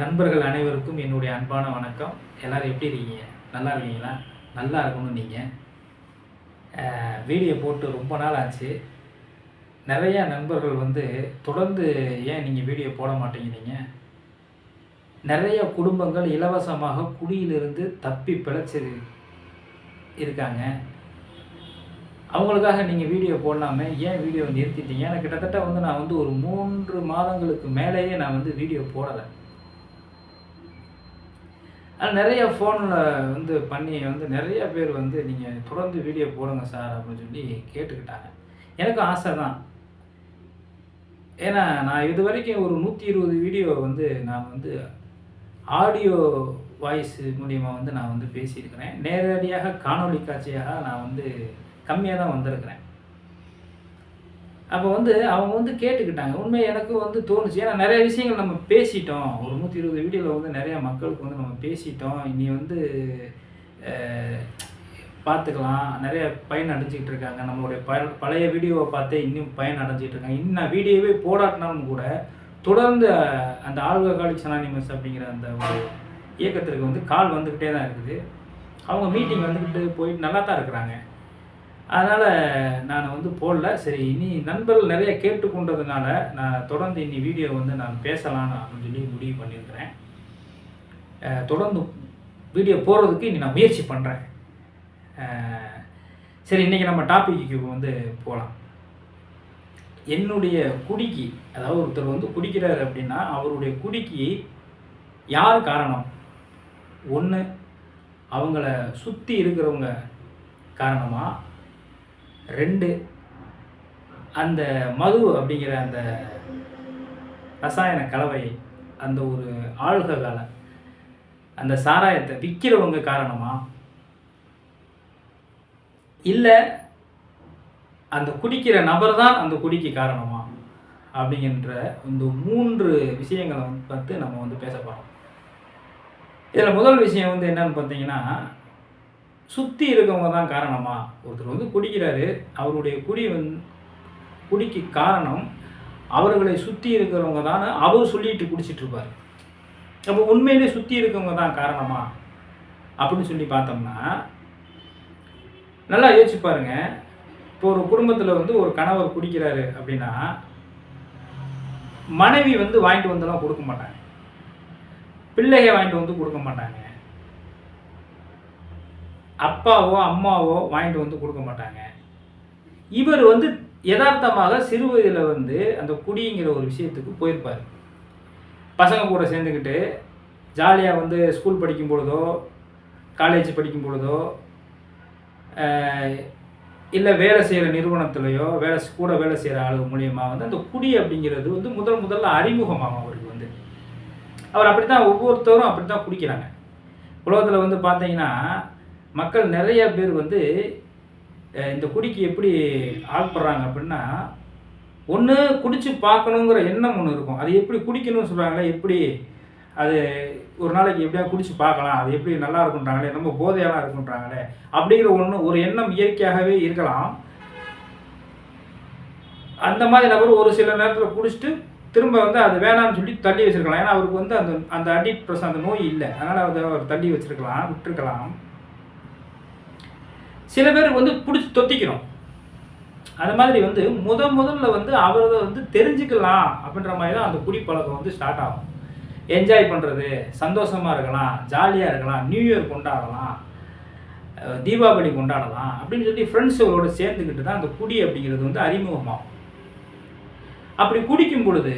நண்பர்கள் அனைவருக்கும் என்னுடைய அன்பான வணக்கம். எல்லோரும் எப்படி இருக்கீங்க? நல்லா இருக்கீங்களா? நல்லா இருக்கணும் நீங்கள் வீடியோ போட்டு ரொம்ப நாள் ஆச்சு. நிறையா நண்பர்கள் வந்து தொடர்ந்து ஏன் நீங்கள் வீடியோ போட மாட்டேங்கிறீங்க? நிறைய குடும்பங்கள் இலவசமாக குடியிலிருந்து தப்பி பிழைச்சி இருக்காங்க. அவங்களுக்காக நீங்கள் வீடியோ போடலாமே? ஏன் வீடியோ நிறுத்திட்டீங்க? எனக்கு கிட்டத்தட்ட வந்து நான் வந்து ஒரு மூன்று மாதங்களுக்கு மேலேயே நான் வந்து வீடியோ போடலை. ஆனால் நிறைய ஃபோனில் வந்து பண்ணி வந்து நிறைய பேர் வந்து நீங்கள் தொடர்ந்து வீடியோ போடுங்க சார் அப்படின்னு சொல்லி கேட்டுக்கிட்டாங்க. எனக்கும் ஆசை தான். ஏன்னா நான் இது வரைக்கும் ஒரு நூற்றி இருபது வீடியோ வந்து நான் வந்து ஆடியோ வாய்ஸ் மூலிமா வந்து நான் வந்து பேசியிருக்கிறேன். நேரடியாக காணொளி காட்சியாக நான் வந்து கம்மியாக தான் வந்திருக்கிறேன். அப்போ வந்து அவங்க வந்து கேட்டுக்கிட்டாங்க. உண்மையை எனக்கு வந்து தோணுச்சு. ஏன்னா நிறைய விஷயங்கள் நம்ம பேசிட்டோம். ஒரு நூற்றி இருபது வீடியோவில் வந்து நிறைய மக்களுக்கு வந்து நம்ம பேசிட்டோம். இனி வந்து பார்த்துக்கலாம் நிறைய பயன் அடைஞ்சிக்கிட்டு இருக்காங்க. நம்மளுடைய ப பழைய வீடியோவை பார்த்தே இன்னும் பயன் அடைஞ்சிட்டு இருக்காங்க. இன்னும் வீடியோவே போடாட்டினாலும் கூட தொடர்ந்து அந்த அந்த காலி சனானிமஸ் அப்படிங்கிற அந்த ஒரு இயக்கத்திற்கு வந்து கால் வந்துக்கிட்டே தான் இருக்குது. அவங்க மீட்டிங் வந்துக்கிட்டு போயிட்டு நல்லா தான் இருக்கிறாங்க. அதனால் நான் வந்து போடல. சரி இனி நண்பர்கள் நிறைய கேட்டுக்கொண்டதுனால நான் தொடர்ந்து இனி வீடியோ வந்து நான் பேசலாம்னு அப்படின்னு சொல்லி முடிவு பண்ணியிருக்கிறேன். தொடர்ந்து வீடியோ போடுறதுக்கு இனி நான் முயற்சி பண்ணுறேன் சரி இன்றைக்கி நம்ம டாபிக்கு வந்து போகலாம் என்னுடைய குடிக்கு அதாவது ஒருத்தர் வந்து குடிக்கிறார் அப்படின்னா அவருடைய குடிக்கு யார் காரணம்? ஒன்று அவங்கள சுற்றி இருக்கிறவங்க காரணமாக ரெண்டு. அந்த மது அப்படிங்கிற அந்த ரசாயன கலவை அந்த ஒரு ஆழ்ககால அந்த சாராயத்தை விற்கிறவங்க காரணமா? இல்லை அந்த குடிக்கிற நபர் தான் அந்த குடிக்கு காரணமா? அப்படிங்கிற இந்த மூன்று விஷயங்களை வந்து பார்த்து நம்ம வந்து பேச போகிறோம் இதில் முதல் விஷயம் வந்து என்னன்னு பார்த்தீங்கன்னா சுற்றி இருக்கவங்க தான் காரணமா? ஒருத்தர் வந்து குடிக்கிறாரு. அவருடைய குடி வந்து குடிக்கு காரணம் அவர்களை சுற்றி இருக்கிறவங்க தான் அவர் சொல்லிட்டு குடிச்சிட்டு இருப்பார். அப்போ உண்மையிலே சுற்றி இருக்கவங்க தான் காரணமா? அப்படின்னு சொல்லி பார்த்தோம்னா நல்லா யோசிச்சு பாருங்க. இப்போ ஒரு குடும்பத்தில் வந்து ஒரு கணவர் குடிக்கிறாரு அப்படின்னா மனைவி வந்து வாங்கிட்டு வந்தெல்லாம் கொடுக்க மாட்டாங்க. பிள்ளைக வாங்கிட்டு வந்து கொடுக்க மாட்டாங்க. அப்பாவோ அம்மாவோ வாங்கிட்டு வந்து கொடுக்க மாட்டாங்க. இவர் வந்து யதார்த்தமாக சிறு வயதில் வந்து அந்த குடிங்கிற ஒரு விஷயத்துக்கு போயிருப்பார். பசங்க கூட சேர்ந்துக்கிட்டு ஜாலியாக வந்து ஸ்கூல் படிக்கும் பொழுதோ காலேஜ் படிக்கும் பொழுதோ இல்லை வேலை செய்கிற நிறுவனத்துலையோ வேலை கூட வேலை செய்கிற ஆளு மூலியமாக வந்து அந்த குடி அப்படிங்கிறது வந்து முதல் முதல்ல அறிமுகமாகும் அவருக்கு வந்து. அவர் அப்படி தான் ஒவ்வொருத்தரும் அப்படி தான் குடிக்கிறாங்க. உலகத்தில் வந்து பார்த்தீங்கன்னா மக்கள் நிறைய பேர் வந்து இந்த குடிக்கு எப்படி ஆள்படுறாங்க அப்படின்னா ஒன்று குடித்து பார்க்கணுங்கிற எண்ணம் ஒன்று இருக்கும். அது எப்படி குடிக்கணும்னு சொல்கிறாங்களே எப்படி அது ஒரு நாளைக்கு எப்படியா குடித்து பார்க்கலாம் அது எப்படி நல்லா இருக்குன்றாங்களே ரொம்ப போதையெல்லாம் இருக்குன்றாங்களே அப்படிங்கிற ஒன்று ஒரு எண்ணம் இயற்கையாகவே இருக்கலாம். அந்த மாதிரி நபர் ஒரு சில நேரத்தில் குடிச்சிட்டு திரும்ப வந்து அது வேணாம்னு சொல்லி தள்ளி வச்சிருக்கலாம். ஏன்னா அவருக்கு வந்து அந்த அந்த அடிக்ட் ப்ரெஸ் அந்த நோய் இல்லை. அதனால் அதை அவர் தள்ளி வச்சிருக்கலாம் விட்டுருக்கலாம். சில பேர் வந்து பிடிச்சி தொத்திக்கணும். அது மாதிரி வந்து முத முதல்ல வந்து அவரை வந்து தெரிஞ்சுக்கலாம் அப்படின்ற மாதிரி தான் அந்த குடிப்பழக்கம் வந்து ஸ்டார்ட் ஆகும். என்ஜாய் பண்ணுறது சந்தோஷமாக இருக்கலாம் ஜாலியாக இருக்கலாம் நியூ இயர் கொண்டாடலாம் தீபாவளி கொண்டாடலாம் அப்படின்னு சொல்லி ஃப்ரெண்ட்ஸுகளோட சேர்ந்துக்கிட்டு தான் அந்த குடி அப்படிங்கிறது வந்து அறிமுகமாகும். அப்படி குடிக்கும் பொழுது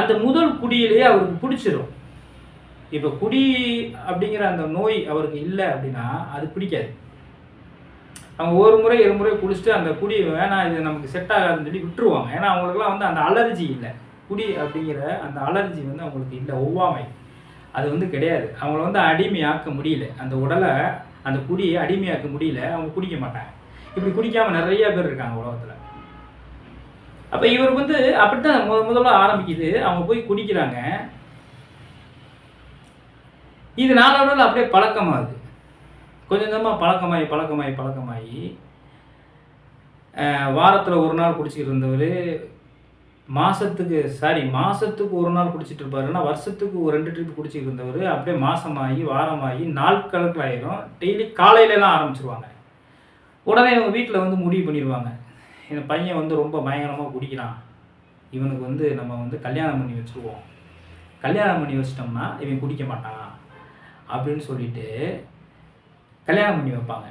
அந்த முதல் குடியிலேயே அவருக்கு பிடிச்சிரும். இப்போ குடி அப்படிங்கிற அந்த நோய் அவருக்கு இல்லை அப்படின்னா அது பிடிக்காது. அவங்க ஒரு முறை இரு முறை குடிச்சிட்டு அந்த குடி வேணாம் இது நமக்கு செட் ஆகாதுன்னு சொல்லி விட்டுருவாங்க. ஏன்னா அவங்களுக்குலாம் வந்து அந்த அலர்ஜி இல்லை. குடி அப்படிங்கிற அந்த அலர்ஜி வந்து அவங்களுக்கு இல்லை. ஒவ்வாமை. அது வந்து கிடையாது. அவங்கள வந்து அடிமையாக்க முடியல. அந்த உடலை அந்த குடியை அடிமையாக்க முடியல. அவங்க குடிக்க மாட்டாங்க. இப்படி குடிக்காமல் நிறைய பேர் இருக்காங்க உலகத்தில். அப்போ இவர் வந்து அப்படித்தான் முத முதல்ல ஆரம்பிக்குது. அவங்க போய் குடிக்கிறாங்க. இது நாளோட அப்படியே பழக்கமாகுது. கொஞ்சம் கொஞ்சமாக பழக்கமாகி பழக்கமாகி பழக்கமாகி வாரத்தில் ஒரு நாள் குடிச்சிட்டு இருந்தவர் மாதத்துக்கு சாரி மாதத்துக்கு ஒரு நாள் குடிச்சிட்டு இருப்பாருன்னா வருஷத்துக்கு ஒரு ரெண்டு ட்ரிப் குடிச்சிட்டு இருந்தவர் அப்படியே மாதமாகி வாரமாகி நாள் கணக்கில் ஆயிரும். டெய்லி காலையிலலாம் ஆரம்பிச்சிருவாங்க. உடனே இவங்க வீட்டில் வந்து முடிவு பண்ணிடுவாங்க இந்த பையன் வந்து ரொம்ப பயங்கரமாக குடிக்கிறான். இவனுக்கு வந்து நம்ம வந்து கல்யாணம் பண்ணி வச்சுருவோம். கல்யாணம் பண்ணி வச்சிட்டோம்னா இவன் குடிக்க மாட்டான். அப்படின்னு சொல்லிட்டு கல்யாணம் பண்ணி வைப்பாங்க.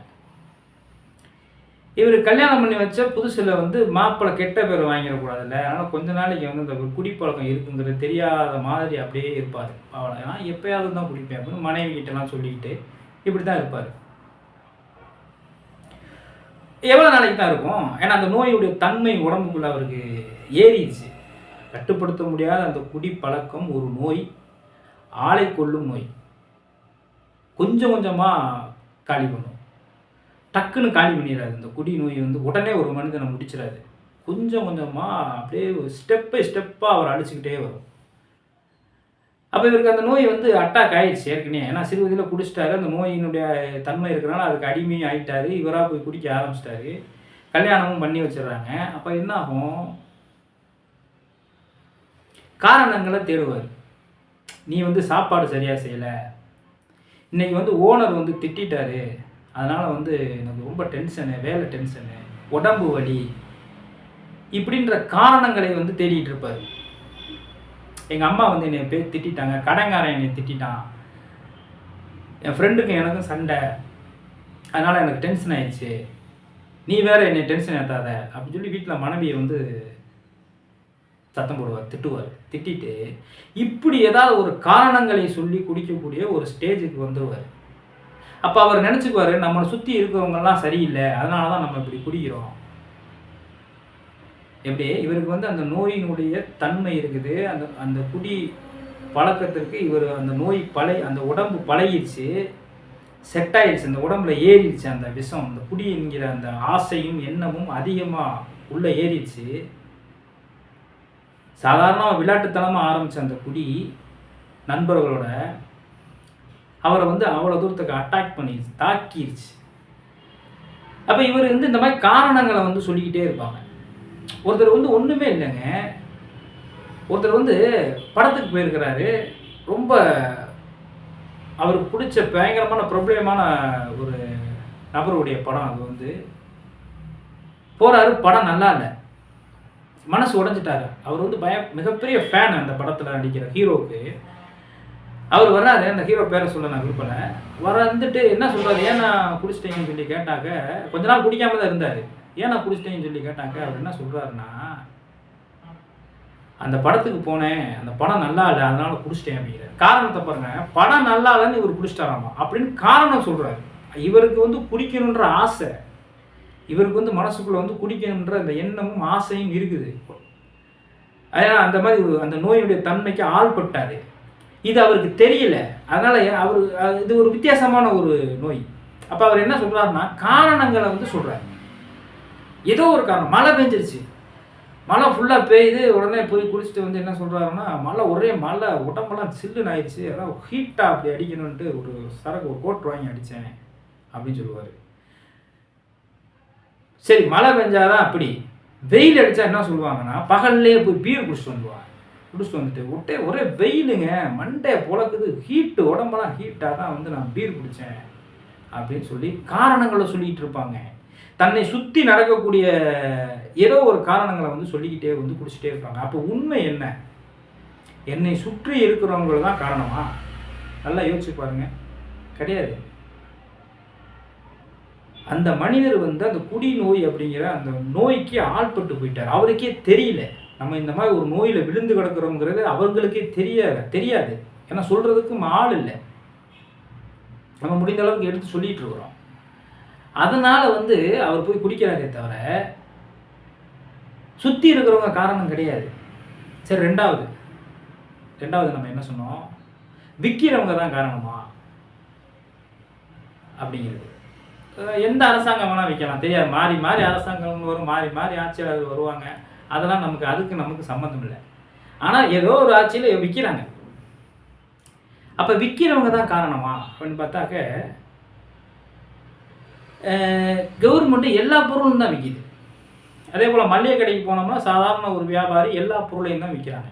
இவர் கல்யாணம் பண்ணி வச்ச புதுசில் வந்து மாப்பிள்ளை கெட்ட பேர் வாங்கிடக்கூடாதுல்ல. அதனால் கொஞ்ச நாளைக்கு வந்து இந்த குடிப்பழக்கம் இருக்குங்கிறது தெரியாத மாதிரி அப்படியே இருப்பார். அவளை நான் எப்பயாவது தான் குடிப்பேன் அப்படின்னு மனைவி கிட்டலாம் சொல்லிக்கிட்டு இப்படி தான் இருப்பார். எவ்வளோ நாளைக்கு தான் இருக்கும்? ஏன்னா அந்த நோயுடைய தன்மை உடம்புக்குள்ள அவருக்கு ஏறிடுச்சு. கட்டுப்படுத்த முடியாத அந்த குடி பழக்கம் ஒரு நோய் ஆளை கொள்ளும் நோய். கொஞ்சம் கொஞ்சமாக காலி பண்ணும். டக்குன்னு காலி பண்ணிடாது இந்த குடி நோய் வந்து உடனே ஒரு மனிதனை முடிச்சிடாது கொஞ்சம் கொஞ்சமாக அப்படியே ஸ்டெப் பை ஸ்டெப்பாக அவர் அடிச்சுக்கிட்டே வரும். அப்போ இவருக்கு அந்த நோய் வந்து அட்டாக் ஆயிடுச்சு ஏற்கனவே. ஏன்னா சிறு வயதில் குடிச்சிட்டாரு. அந்த நோயினுடைய தன்மை இருக்கிறனால அதுக்கு அடிமையும் ஆகிட்டாரு இவராக போய் குடிக்க ஆரம்பிச்சிட்டாரு. கல்யாணமும் பண்ணி வச்சிடுறாங்க. அப்போ என்ன ஆகும் காரணங்களை தேடுவார். நீ வந்து சாப்பாடு சரியாக செய்யலை. இன்றைக்கி வந்து ஓனர் வந்து திட்டாரு அதனால் வந்து எனக்கு ரொம்ப டென்ஷனு வேலை டென்ஷனு உடம்பு வலி இப்படின்ற காரணங்களை வந்து தேடிட்டு இருப்பார். எங்கள் அம்மா வந்து என்னை பேர் திட்டாங்க கடங்காரன் என்னை திட்டிட்டான். என் ஃப்ரெண்டுக்கும் எனக்கும் சண்டை. அதனால் எனக்கு டென்ஷன் ஆயிடுச்சு. நீ வேற என்னை டென்ஷன் ஏற்றாத அப்படின்னு சொல்லி வீட்டில் மனைவியை வந்து சத்தம் போடுவார் திட்டுவார். திட்டிட்டு இப்படி ஏதாவது ஒரு காரணங்களை சொல்லி குடிக்கக்கூடிய ஒரு ஸ்டேஜுக்கு வந்துடுவார் அப்போ அவர் நினச்சிக்குவார் நம்மளை சுற்றி இருக்கிறவங்கெல்லாம் சரியில்லை அதனால தான் நம்ம இப்படி குடிக்கிறோம். எப்படி? இவருக்கு வந்து அந்த நோயினுடைய தன்மை இருக்குது. அந்த அந்த குடி பழக்கத்திற்கு இவர் அந்த நோய் பழை அந்த உடம்பு பழகிடுச்சு செட் ஆயிடுச்சு அந்த உடம்புல ஏறிடுச்சு அந்த விஷம் அந்த குடி என்கிற அந்த ஆசையும் எண்ணமும் அதிகமாக உள்ளே ஏறிடுச்சு சாதாரணமாக விளையாட்டுத்தனமாக ஆரம்பித்த அந்த குடி நண்பர்களோட அவரை வந்து அவ்வளோ தூரத்துக்கு அட்டாக் பண்ணிடுச்சு தாக்கிடுச்சு அப்போ இவர் வந்து இந்த மாதிரி காரணங்களை வந்து சொல்லிக்கிட்டே இருப்பாங்க. ஒருத்தர் வந்து ஒன்றுமே இல்லைங்க. ஒருத்தர் வந்து படத்துக்கு போயிருக்கிறாரு. ரொம்ப அவருக்கு பிடிச்ச பயங்கரமான ப்ராப்ளமான ஒரு நபருடைய படம் அது வந்து. போகிறாரு படம் நல்லா இல்லை. மனசு உடஞ்சிட்டாரு. அவர் வந்து பய மிகப்பெரிய ஃபேன் அந்த படத்தில் நடிக்கிற ஹீரோவுக்கு அவர் வர்றாரு அந்த ஹீரோ பேரை சொல்ல நான் விருப்பல வர வந்துட்டு என்ன சொல்கிறாரு ஏன் நான் குடிச்சிட்டேங்கன்னு சொல்லி கேட்டாக்க கொஞ்ச நாள் குடிக்காம தான் இருந்தார். ஏன் நான் குடிச்சிட்டேன்னு சொல்லி கேட்டாக்க அவர் என்ன சொல்கிறாருன்னா அந்த படத்துக்கு போனேன் அந்த படம் நல்லா இல்லை அதனால குடிச்சிட்டேன் அப்படிங்கிறார். காரணத்தை பாருங்க படம் நல்லா இல்லைன்னு இவர் குடிச்சிட்டாராமா அப்படின்னு காரணம் சொல்கிறாரு இவருக்கு வந்து குடிக்கணுன்ற ஆசை இவருக்கு வந்து மனசுக்குள்ள வந்து குடிக்கணுன்ற அந்த எண்ணமும் ஆசையும் இருக்குது. அதனால் அந்த மாதிரி அந்த நோயினுடைய தன்மைக்கு ஆள்பட்டாரு. இது அவருக்கு தெரியல. அதனால் அவர் இது ஒரு வித்தியாசமான ஒரு நோய். அப்போ அவர் என்ன சொல்கிறாருன்னா காரணங்களை வந்து சொல்கிறார் ஏதோ ஒரு காரணம். மழை பெஞ்சிருச்சு. மழை ஃபுல்லாக பெய்யுது உடனே போய் குளிச்சுட்டு வந்து என்ன சொல்கிறாருன்னா மழை ஒரே மழை உடம்பெல்லாம் சில்லுன்னு ஆயிடுச்சு. அதான் ஹீட்டாக அப்படி அடிக்கணும்ன்ட்டு ஒரு சரக்கு ஒரு கோட் வாங்கி அடித்தேன் அப்படின்னு சொல்லுவார். சரி மழை பெஞ்சாதான் அப்படி. வெயில் அடித்தா என்ன சொல்லுவாங்கன்னா பகல்லையே போய் பீர் குடிச்சிட்டு வந்துடுவாங்க குடிச்சிட்டு வந்துட்டு ஒட்டே ஒரே வெயிலுங்க மண்டை புழக்குது. ஹீட்டு உடம்பெல்லாம் ஹீட்டாக தான் வந்து நான் பீர் குடித்தேன் அப்படின்னு சொல்லி காரணங்களை சொல்லிக்கிட்டு இருப்பாங்க. தன்னை சுற்றி நடக்கக்கூடிய ஏதோ ஒரு காரணங்களை வந்து சொல்லிக்கிட்டே வந்து குடிச்சிட்டே இருப்பாங்க. அப்போ உண்மை என்ன? என்னை சுற்றி இருக்கிறவங்க தான் காரணமா? நல்லா யோசிச்சு பாருங்க. கிடையாது. அந்த மனிதர் வந்து அந்த குடி நோய் அப்படிங்கிற அந்த நோய்க்கு ஆள்பட்டு போயிட்டார். அவருக்கே தெரியல. நம்ம இந்த மாதிரி ஒரு நோயில் விழுந்து கிடக்கிறோங்கிறது அவர்களுக்கே தெரியாது தெரியாது. ஏன்னா சொல்கிறதுக்கும் ஆள் இல்லை. நம்ம முடிந்த அளவுக்கு எடுத்து சொல்லிட்டு இருக்கிறோம். அதனால் வந்து அவர் போய் குடிக்கிறாரே தவிர சுற்றி இருக்கிறவங்க காரணம் கிடையாது. சரி ரெண்டாவது. ரெண்டாவது நம்ம என்ன சொன்னோம்? விற்கிறவங்க தான் காரணமா? அப்படிங்கிறது. எந்த அரசாங்கம் வேணால் வைக்கலாம். தெரியாது. மாறி மாறி அரசாங்கம் வரும் மாறி மாறி ஆட்சியாளர்கள் வருவாங்க. அதெல்லாம் நமக்கு அதுக்கு நமக்கு சம்மந்தம் இல்லை. ஆனால் ஏதோ ஒரு ஆட்சியில் விற்கிறாங்க அப்போ விற்கிறவங்க தான் காரணமா? அப்படின்னு பார்த்தாக்க கவர்மெண்ட்டு எல்லா பொருளும் தான் விற்கிது அதே போல் மளிகை கடைக்கு போனோம்னா சாதாரண ஒரு வியாபாரி எல்லா பொருளையும் தான் விற்கிறாங்க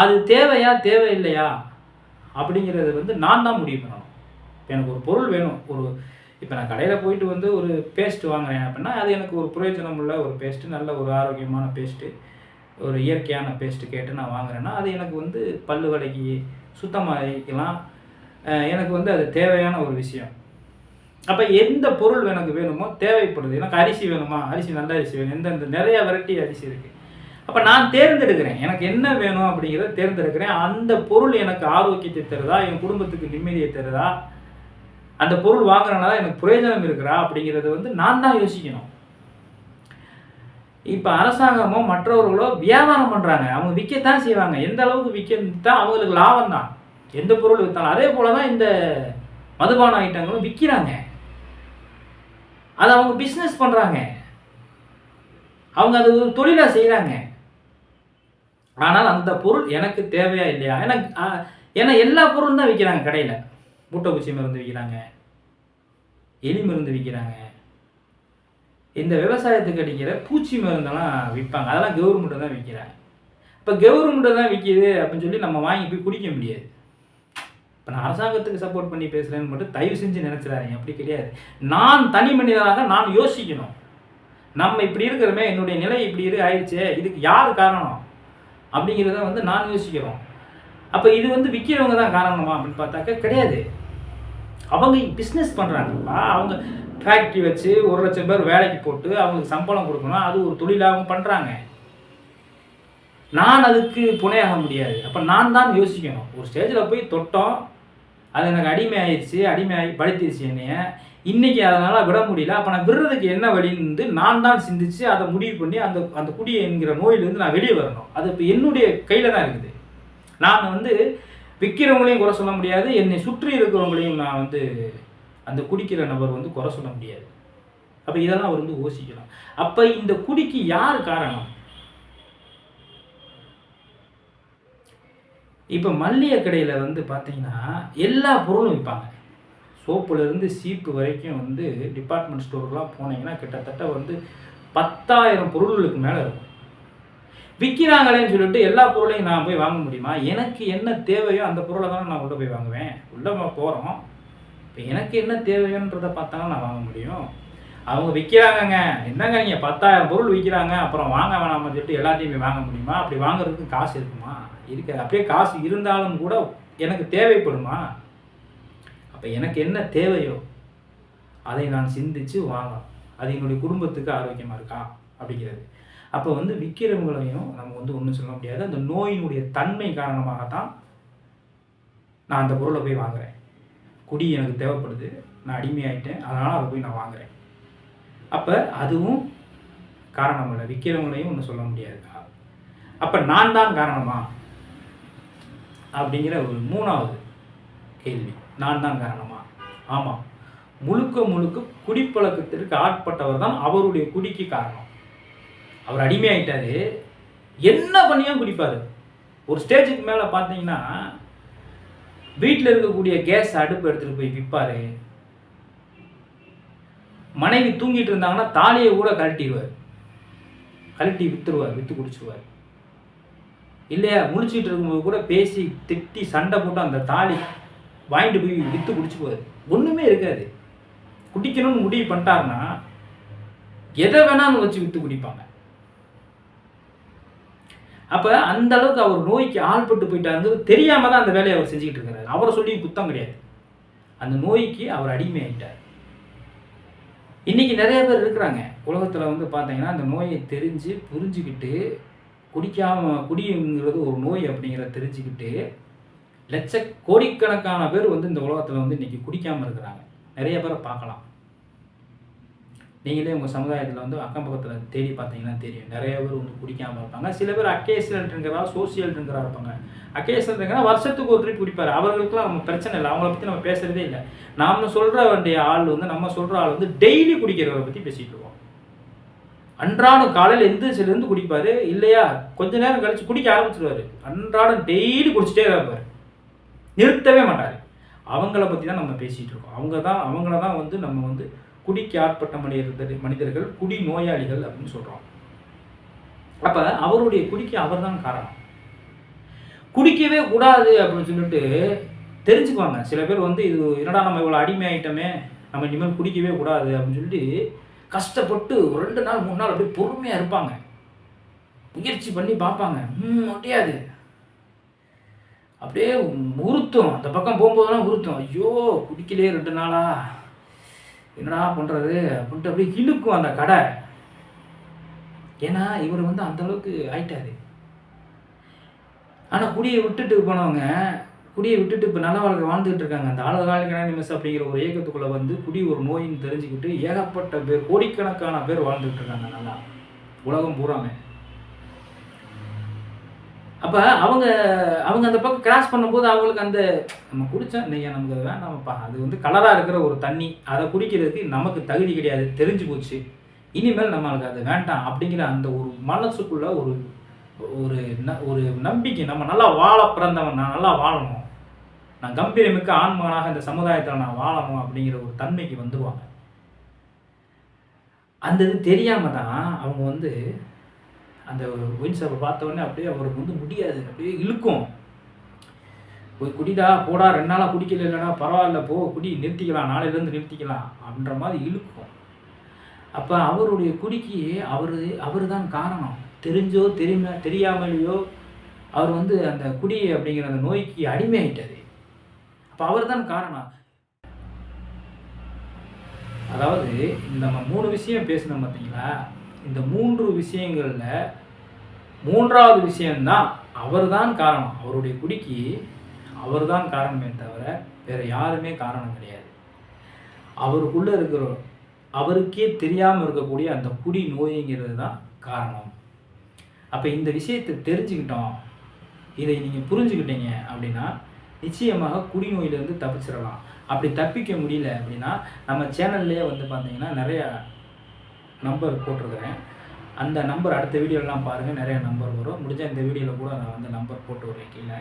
அது தேவையா தேவையில்லையா? அப்படிங்கிறது வந்து நான் தான் முடிவு பண்ணணும். எனக்கு ஒரு பொருள் வேணும். ஒரு இப்போ நான் கடையில் போயிட்டு வந்து ஒரு பேஸ்ட் வாங்குறேன். அப்படின்னா அது எனக்கு ஒரு பிரயோஜனம் உள்ள ஒரு பேஸ்ட்டு நல்ல ஒரு ஆரோக்கியமான பேஸ்ட்டு ஒரு இயற்கையான பேஸ்ட்டு கேட்டு நான் வாங்குறேன்னா அது எனக்கு வந்து பல்லு வலிக்கு சுத்தமாக வைக்கலாம் எனக்கு வந்து அது தேவையான ஒரு விஷயம். அப்போ எந்த பொருள் எனக்கு வேணுமோ தேவைப்படுது. எனக்கு அரிசி வேணுமா? அரிசி நல்ல அரிசி வேணும். எந்தெந்த நிறைய வெரைட்டி அரிசி இருக்குது அப்போ நான் தேர்ந்தெடுக்கிறேன். எனக்கு என்ன வேணும் அப்படிங்கிறத தேர்ந்தெடுக்கிறேன். அந்த பொருள் எனக்கு ஆரோக்கியத்தை தருதா? என் குடும்பத்துக்கு நிம்மதியை தருதா? அந்த பொருள் வாங்குறதுனால எனக்கு பிரயோஜனம் இருக்கிறா அப்படிங்கிறது வந்து நான் தான் யோசிக்கணும். இப்போ அரசாங்கமோ மற்றவர்களோ வியாபாரம் பண்ணுறாங்க அவங்க விற்கத்தான் செய்வாங்க. எந்த அளவுக்கு விற்க அவங்களுக்கு லாபம் தான். எந்த பொருள் விற்றாலும் அதே போல தான் இந்த மதுபான ஐட்டங்களும் விற்கிறாங்க அதை அவங்க பிஸ்னஸ் பண்ணுறாங்க அவங்க அது ஒரு தொழிலாக செய்கிறாங்க ஆனால் அந்த பொருள் எனக்கு தேவையா இல்லையா? எனக்கு ஏன்னா எல்லா பொருளும் தான் விற்கிறாங்க கடையில். மூட்டைப்பூச்சி மருந்து விற்கிறாங்க எலி மருந்து விற்கிறாங்க இந்த விவசாயத்துக்கு அடிக்கிற பூச்சி மருந்தெல்லாம் விற்பாங்க. அதெல்லாம் கவர்மெண்ட்டு தான் விற்கிறாங்க. இப்போ கவர்மெண்ட்டு தான் விற்கிது அப்படின்னு சொல்லி நம்ம வாங்கி போய் குடிக்க முடியாது. இப்போ நான் அரசாங்கத்துக்கு சப்போர்ட் பண்ணி பேசுகிறேன்னு மட்டும் தயவு செஞ்சு நினச்சிடாதீங்க. அப்படி கிடையாது. நான் தனி மனிதனாக நான் யோசிக்கணும். நம்ம இப்படி இருக்கிறோமே என்னுடைய நிலை இப்படி இரு ஆயிடுச்சு இதுக்கு யார் காரணம்? அப்படிங்கிறத வந்து நான் யோசிக்கிறோம். அப்போ இது வந்து விற்கிறவங்க தான் காரணமா அப்படின்னு பார்த்தாக்க கிடையாது. அவங்க பிஸ்னஸ் பண்ணுறாங்கப்பா அவங்க ஃபேக்ட்ரி வச்சு ஒரு லட்சம் பேர் வேலைக்கு போட்டு அவங்களுக்கு சம்பளம் கொடுக்கணும். அது ஒரு தொழிலாகவும் பண்ணுறாங்க நான் அதுக்கு புனையாக முடியாது. அப்போ நான் தான் யோசிக்கணும். ஒரு ஸ்டேஜில் போய் தொட்டோம். அது எனக்கு அடிமை ஆயிடுச்சு. அடிமை ஆகி படுத்திடுச்சு என்னைய. இன்னைக்கு அதனால் விட முடியல. அப்போ நான் விடுறதுக்கு என்ன வழின்னு நான் தான் சிந்திச்சு அதை முடிவு பண்ணி அந்த அந்த குடி என்கிற நோயிலேருந்து நான் வெளியே வரணும். அது இப்போ என்னுடைய கையில் தான் இருக்குது. நான் வந்து விற்கிறவங்களையும் குறை சொல்ல முடியாது. என்னை சுற்றி இருக்கிறவங்களையும் நான் வந்து அந்த குடிக்கிற நபர் வந்து குறை சொல்ல முடியாது. அப்போ இதெல்லாம் அவர் வந்து யோசிக்கலாம் அப்போ இந்த குடிக்கு யார் காரணம்? இப்போ மல்லிகை கடையில் வந்து பார்த்தீங்கன்னா எல்லா பொருளும் விற்பாங்க சோப்புலேருந்து சீப்பு வரைக்கும் வந்து டிபார்ட்மெண்ட் ஸ்டோருக்குலாம் போனீங்கன்னா கிட்டத்தட்ட வந்து பத்தாயிரம் பொருள்களுக்கு மேலே இருக்கும். விற்கிறாங்களேன்னு சொல்லிட்டு எல்லா பொருளையும் நான் போய் வாங்க முடியுமா? எனக்கு என்ன தேவையோ அந்த பொருளை தானே நான் உள்ளே போய் வாங்குவேன். உள்ளே போகிறோம் இப்போ எனக்கு என்ன தேவையோன்றதை பார்த்தாலும் நான் வாங்க முடியும். அவங்க விற்கிறாங்கங்க என்னங்க நீங்கள் பத்தாயிரம் பொருள் விற்கிறாங்க அப்புறம் வாங்க வேணாம்னு சொல்லிட்டு எல்லாத்தையுமே வாங்க முடியுமா? அப்படி வாங்குறதுக்கு காசு இருக்குமா? இருக்காது. அப்படியே காசு இருந்தாலும் கூட எனக்கு தேவைப்படுமா? அப்போ எனக்கு என்ன தேவையோ அதை நான் சிந்திச்சு வாங்கணும். அது என்னுடைய குடும்பத்துக்கு ஆரோக்கியமாக இருக்கா? அப்படிங்கிறது. அப்போ வந்து விற்கிறவங்களையும் நம்ம வந்து ஒன்றும் சொல்ல முடியாது. அந்த நோயினுடைய தன்மை காரணமாகத்தான் நான் அந்த பொருளை போய் வாங்குறேன். குடி எனக்கு தேவைப்படுது. நான் அடிமையாயிட்டேன். அதனால் அதை போய் நான் வாங்குறேன். அப்போ அதுவும் காரணம் இல்லை. விற்கிறவங்களையும் ஒன்றும் சொல்ல முடியாது. அப்போ நான் தான் காரணமா? அப்படிங்கிற ஒரு மூணாவது கேள்வி. நான் தான் காரணமா? ஆமாம் முழுக்க முழுக்க குடிப்பழக்கத்திற்கு ஆட்பட்டவர் தான் அவருடைய குடிக்கு காரணம். அவர் அடிமையாயிட்டார். என்ன பண்ணியும் குடிப்பார். ஒரு ஸ்டேஜுக்கு மேலே பார்த்தீங்கன்னா வீட்டில் இருக்கக்கூடிய கேஸ் அடுப்பு எடுத்துகிட்டு போய் விற்பாரு மனைவி தூங்கிட்டு இருந்தாங்கன்னா தாலியை கூட கழட்டிடுவார் கழட்டி விற்றுருவார் விற்று குடிச்சிருவார். இல்லையா? முழிச்சிட்டு இருக்கும்போது கூட பேசி திட்டி சண்டை போட்டு அந்த தாலி வாங்கிட்டு போய் விற்று குடிச்சுக்குவார் ஒன்றுமே இருக்காது. குடிக்கணும்னு முடிவு பண்ணிட்டாருன்னா எதை வேணாலும் வச்சு விற்று குடிப்பாங்க. அப்போ அந்த அளவுக்கு அவர் நோய்க்கு ஆள்பட்டு போயிட்டாருங்கிறது தெரியாம தான் அந்த வேலையை அவர் செஞ்சுக்கிட்டு இருக்கிறாரு அவரை சொல்லி குத்தம் கிடையாது. அந்த நோய்க்கு அவர் அடிமையாயிட்டார். இன்னைக்கு நிறைய பேர் இருக்கிறாங்க. உலகத்தில் வந்து பார்த்தீங்கன்னா அந்த நோயை தெரிஞ்சு புரிஞ்சுக்கிட்டு குடிக்காம குடிங்கிறது ஒரு நோய் அப்படிங்கிறத தெரிஞ்சுக்கிட்டு லட்ச கோடிக்கணக்கான பேர் வந்து இந்த உலகத்தில் வந்து இன்னைக்கு குடிக்காமல் இருக்கிறாங்க. நிறைய பேரை பார்க்கலாம். நீங்களே உங்கள் சமுதாயத்தில் வந்து அக்கம் பக்கத்தில் தேடி பார்த்தீங்கன்னா தெரியும். நிறைய பேர் வந்து குடிக்காமல் இருப்பாங்க. சில பேர் அக்கேஷனல்ங்கிறா சோசியல்ங்கிறா இருப்பாங்க. அக்கேஷனல்ங்கிற வருஷத்துக்கு ஒரு ட்ரிப் குடிப்பார். அவர்களுக்குலாம் நம்ம பிரச்சனை இல்லை. அவங்கள பற்றி நம்ம பேசுகிறதே இல்லை. நாம சொல்கிற வேண்டிய ஆள் வந்து நம்ம சொல்கிற ஆள் வந்து டெய்லி குடிக்கிறவரை பற்றி பேசிகிட்டு இருக்கோம். அன்றாடம் காலையில் எந்திரிச்சிலேருந்து குடிப்பார். இல்லையா? கொஞ்ச நேரம் கழித்து குடிக்க ஆரம்பிச்சிருவார். அன்றாடம் டெய்லி குடிச்சிட்டே இருப்பார். நிறுத்தவே மாட்டார். அவங்கள பற்றி தான் நம்ம பேசிகிட்டு இருக்கோம். அவங்க தான் அவங்கள தான் வந்து நம்ம வந்து குடிக்கு ஆட்பட்ட மனிதர் மனிதர்கள் குடி நோயாளிகள் அப்படின்னு சொல்கிறோம் அப்போ அவருடைய குடிக்கு அவர்தான் காரணம். குடிக்கவே கூடாது அப்படின்னு சொல்லிட்டு தெரிஞ்சுக்குவாங்க. சில பேர் வந்து இது என்னடா நம்ம இவ்வளோ அடிமை ஆயிட்டோமே நம்ம இனிமேல் குடிக்கவே கூடாது அப்படின்னு சொல்லிட்டு கஷ்டப்பட்டு ஒரு ரெண்டு நாள் மூணு நாள் அப்படியே பொறுமையாக இருப்பாங்க. முயற்சி பண்ணி பார்ப்பாங்க. ம் முடியாது. அப்படியே உறுத்தும் அந்த பக்கம் போகும்போதெல்லாம் உறுத்தும் ஐயோ குடிக்கலையே ரெண்டு நாளா? என்னடா பண்ணுறது அப்படின்ட்டு அப்படியே இழுக்கும் அந்த கடை. ஏன்னா இவர் வந்து அந்த அளவுக்கு ஆயிட்டாரு. ஆனால் குடியை விட்டுட்டு போனவங்க குடியை விட்டுட்டு இப்போ நல்ல வாழ்க்கை வாழ்ந்துகிட்டு இருக்காங்க. அந்த ஆளுகாலிக்கான நிமிஷம் அப்படிங்கிற ஒரு இயக்கத்துக்குள்ளே வந்து குடி ஒரு நோயின்னு தெரிஞ்சுக்கிட்டு ஏகப்பட்ட பேர் கோடிக்கணக்கான பேர் வாழ்ந்துகிட்டு இருக்காங்க நல்லா. உலகம் பூராமே. அப்போ அவங்க அவங்க அந்த பக்கம் கிராஸ் பண்ணும்போது அவங்களுக்கு அந்த நம்ம குடித்தோம் இன்னைக்கு நமக்கு அது வேண்டாமப்பா அது வந்து கலராக இருக்கிற ஒரு தண்ணி. அதை குடிக்கிறதுக்கு நமக்கு தகுதி கிடையாது. தெரிஞ்சு போச்சு. இனிமேல் நம்மளுக்கு அது வேண்டாம் அப்படிங்கிற அந்த ஒரு மனசுக்குள்ள ஒரு ஒரு ந- ஒரு நம்பிக்கை. நம்ம நல்லா வாழ பிறந்தவன் நான் நல்லா வாழணும். நான் கம்பீரமிக்க ஆண்மகனாக இந்த சமுதாயத்தில் நான் வாழணும் அப்படிங்கிற ஒரு தன்மைக்கு வந்துடுவாங்க அந்த இது தெரியாமல் தான் அவங்க வந்து அந்த ஒயின் ஷாப்பை பார்த்த உடனே அப்படியே அவருக்கு வந்து முடியாது. அப்படியே இழுக்கும். போய் குடிடா போடா ரெண்டு நாளாக குடிக்கல இல்லைன்னா பரவாயில்ல போ குடி நிறுத்திக்கலாம் நாளையிலேருந்து நிறுத்திக்கலாம் அப்படின்ற மாதிரி இழுக்கும். அப்போ அவருடைய குடிக்கு அவர் அவர் தான் காரணம். தெரிஞ்சோ தெரியுமா தெரியாமலேயோ அவர் வந்து அந்த குடி அப்படிங்கிற அந்த நோய்க்கு அடிமையாயிட்டாரு. அப்போ அவர் தான் காரணம். அதாவது இந்த நம்ம மூணு விஷயம் பேசணும் பார்த்தீங்களா இந்த மூன்று விஷயங்களில் மூன்றாவது விஷயம்தான் அவர் தான் காரணம். அவருடைய குடிக்கு அவர் தான் காரணமே தவிர வேறு யாருமே காரணம் கிடையாது. அவருக்குள்ளே இருக்கிற அவருக்கே தெரியாமல் இருக்கக்கூடிய அந்த குடி நோய்ங்கிறது தான் காரணம். அப்போ இந்த விஷயத்தை தெரிஞ்சுக்கிட்டோம். இதை நீங்கள் புரிஞ்சுக்கிட்டீங்க அப்படின்னா நிச்சயமாக குடிநோயிலிருந்து தப்பிச்சிடலாம். அப்படி தப்பிக்க முடியல அப்படின்னா நம்ம சேனல்லையே வந்து பார்த்தீங்கன்னா நிறையா நம்பர் போட்டிருக்கிறேன். அந்த நம்பர் அடுத்த வீடியோலாம் பாருங்கள் நிறைய நம்பர் வரும். முடிஞ்ச இந்த வீடியோவில் கூட நான் வந்து நம்பர் போட்டு வரேன் கீழே.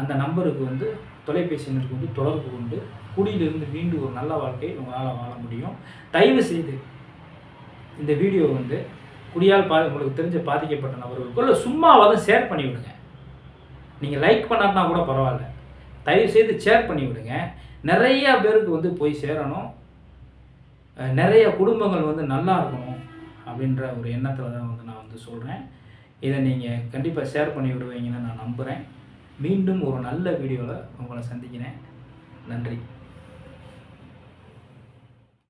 அந்த நம்பருக்கு வந்து தொலைபேசியினருக்கு வந்து தொடர்பு கொண்டு குடியிலிருந்து மீண்டு ஒரு நல்ல வாழ்க்கையை உங்களால் வாழ முடியும். தயவு செய்து இந்த வீடியோ வந்து குடியால் பா உங்களுக்கு தெரிஞ்ச பாதிக்கப்பட்ட நபர்களுக்கு இல்லை சும்மாவது ஷேர் பண்ணி விடுங்க. நீங்கள் லைக் பண்ணாருன்னா கூட பரவாயில்ல. தயவு செய்து ஷேர் பண்ணி விடுங்க. நிறையா பேருக்கு வந்து போய் சேரணும். நிறைய குடும்பங்கள் வந்து நல்லா இருக்கணும் அப்படின்ற ஒரு எண்ணத்தில் தான் வந்து நான் வந்து சொல்கிறேன் இதை நீங்கள் கண்டிப்பாக ஷேர் பண்ணி விடுவீங்கன்னு நான் நம்புகிறேன் மீண்டும் ஒரு நல்ல வீடியோவில் உங்களை சந்திக்கிறேன். நன்றி.